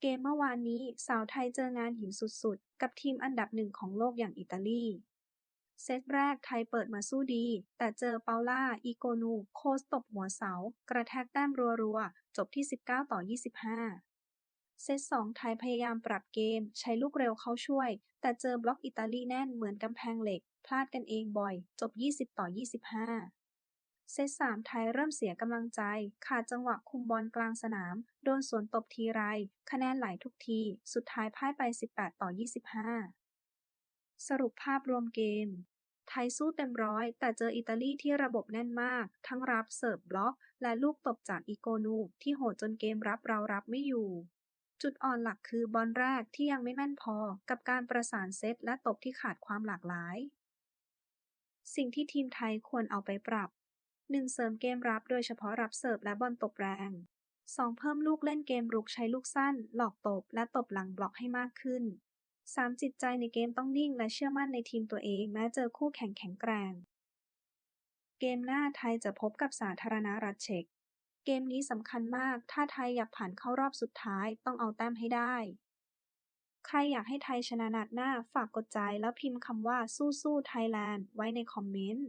เกมเมื่อวานนี้ สาวไทยเจองานหินสุด ๆ กับทีมอันดับหนึ่งของโลกอย่างอิตาลี เซตแรกไทยเปิดมาสู้ดี แต่เจอเปาล่า อีโกนู โคสตบหัวเสา กระแทกแต้มรัวๆ จบที่ 19 ต่อ 25 เซตสองไทยพยายามปรับเกม ใช้ลูกเร็วเข้าช่วย แต่เจอบล็อกอิตาลีแน่นเหมือนกำแพงเหล็ก พลาดกันเองบ่อย จบ 20 ต่อ 25 เซตสามไทยเริ่มเสียกำลังใจ ขาดจังหวะคุมบอลกลางสนาม โดนสวนตบทีไร คะแนนไหลทุกที สุดท้ายพ่ายไป 18 ต่อ 25 สรุปภาพรวมเกม ไทยสู้เต็มร้อย แต่เจออิตาลีที่ระบบแน่นมาก ทั้งรับเสิร์ฟบล็อก และลูกตบจากอีโกนูที่โหดจนเกมรับเรารับไม่อยู่ จุดอ่อนหลักคือบอลแรกที่ยังไม่แม่นพอ กับการประสานเซตและตบที่ขาดความหลากหลาย สิ่งที่ทีมไทยควรเอาไปปรับ 1. เสริมเกมรับโดยเฉพาะรับเสิร์ฟและบอลตบแรง 2. เพิ่มลูกเล่นเกมรุกใช้ลูกสั้น หลอกตบ และตบหลังบล็อกให้มากขึ้น 3. จิตใจในเกมต้องนิ่งและเชื่อมั่นในทีมตัวเองแม้เจอคู่แข่งแข็งแกร่ง เกมหน้าไทยจะพบกับสาธารณรัฐเช็ก เกมนี้สำคัญมาก ถ้าไทยอยากผ่านเข้ารอบสุดท้ายต้องเอาแต้มให้ได้ ใครอยากให้ไทยชนะนัดหน้าฝากกดใจแล้วพิมพ์คำว่าสู้ๆไทยแลนด์ไว้ในคอมเมนต์